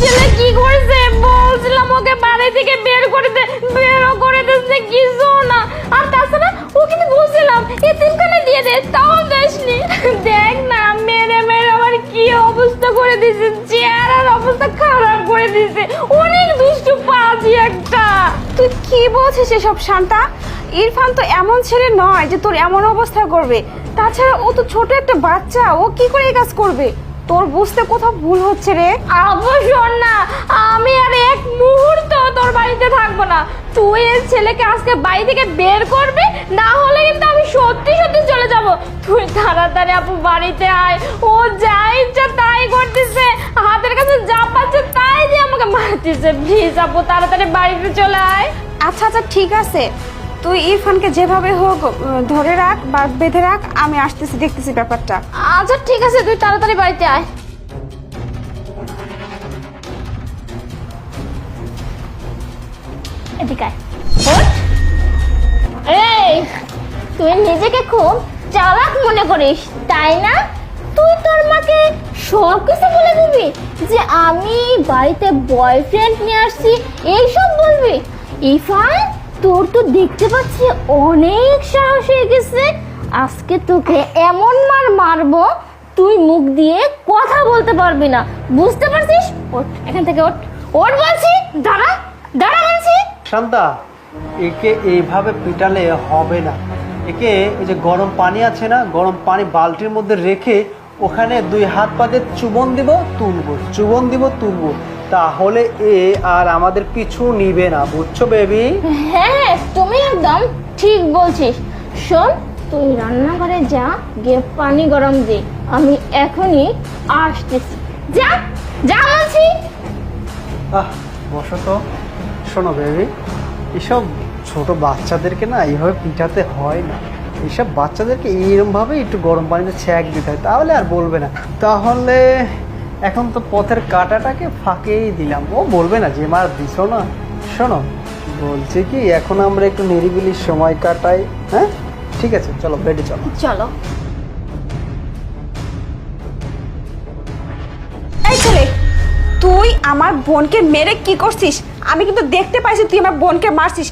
ছেলে ওকে বের করে দে করে না। আর তাছাড়া ও দিয়ে দে, তাও দেখ না, মেরে মেরে আমার অবস্থা করে চেহারার অবস্থা করে দিছে। অনেক দুষ্টু একটা। তুই কি বলছিস শান্তা? ইরফান তো এমন নয় যে তোর এমন অবস্থা করবে। তাছাড়া ও তো ছোট একটা বাচ্চা, ও কি করে এই কাজ করবে? তোর বুঝতে কোথাও ভুল হচ্ছে রে? আবু শোন না আমি আর এক মুহূর্ত তোর বাড়িতে থাকব না। তুই এই ছেলেকে আজকে বাড়ি থেকে বের করবি না হলে কিন্তু আমি সত্যি সত্যি চলে যাব। তুই তাড়াতাড়ি আপু বাড়িতে আয় ও যা ইচ্ছা তাই করতেছে। হাতের কাছে যা পাচ্ছে তাই দিয়ে আমাকে মারতেছে। প্লিজ আপু তাড়াতাড়ি বাড়িতে চলে আয়। আচ্ছা আচ্ছা ঠিক আছে। তুই ইরফানকে যেভাবে হোক ধরে রাখ বা বেঁধে রাখ, আমি আসতেছি, দেখতেছি ব্যাপারটা। আচ্ছা ঠিক আছে, তুই তাড়াতাড়ি বাড়িতে আয়। এদিকে তুই নিজেকে খুব চালাক মনে করিস, তাই না? তুই তোর মাকে সব কিছু বলে দিবি যে আমি বাড়িতে বয়ফ্রেন্ড নিয়ে আসছি, এইসব বলবি। ইফান তোর তো দেখতে পাচ্ছি অনেক সাহস হয়ে গেছে। আজকে তোকে এমন মার মারবো, তুই মুখ দিয়ে কথা বলতে পারবি না। বুঝতে পারছিস? ওঠ, এখান থেকে ওঠ। ওঠ বলছি, দাঁড়া দাঁড়া বলছি। শান্তা, একে এইভাবে পিটালে হবে না। একে এই যে গরম পানি আছে না, গরম পানি বালতির মধ্যে রেখে ওখানে দুই হাত পাতে চুবন দিব, তুলবো, চুবন দিব, তুলবো। তাহলে এ আর আমাদের পিছু নিবে না বুঝছ বেবি? হ্যাঁ তুমি একদম ঠিক বলছিস। শোন তুই রান্নাঘরে যা গিয়ে পানি গরম দে। আমি এখনই আসতেছি। যা যা বলছি। আহ বসো তো। শোনো বেবি এসব ছোট বাচ্চাদেরকে না এইভাবে পিঠাতে হয় না। এইসব বাচ্চাদেরকে এইরকমভাবে একটু গরম পানিতে ছ্যাক দিতে হয় তাহলে আর বলবে না। তাহলে এখন তো পথের কাটাটাকে ফাঁকেই দিলাম। ও বলবে না যে মার দিছো না? শোনো, বলছে কি, এখন আমরা একটু নিরিবিলি সময় কাটাই হ্যাঁ? ঠিক আছে, চলো বেডে চলো। চলো। তুই আমার বোনকে মেরে কি করছিস? আমি কিন্তু দেখতে পাইছি তুই আমার বোনকে মারছিস।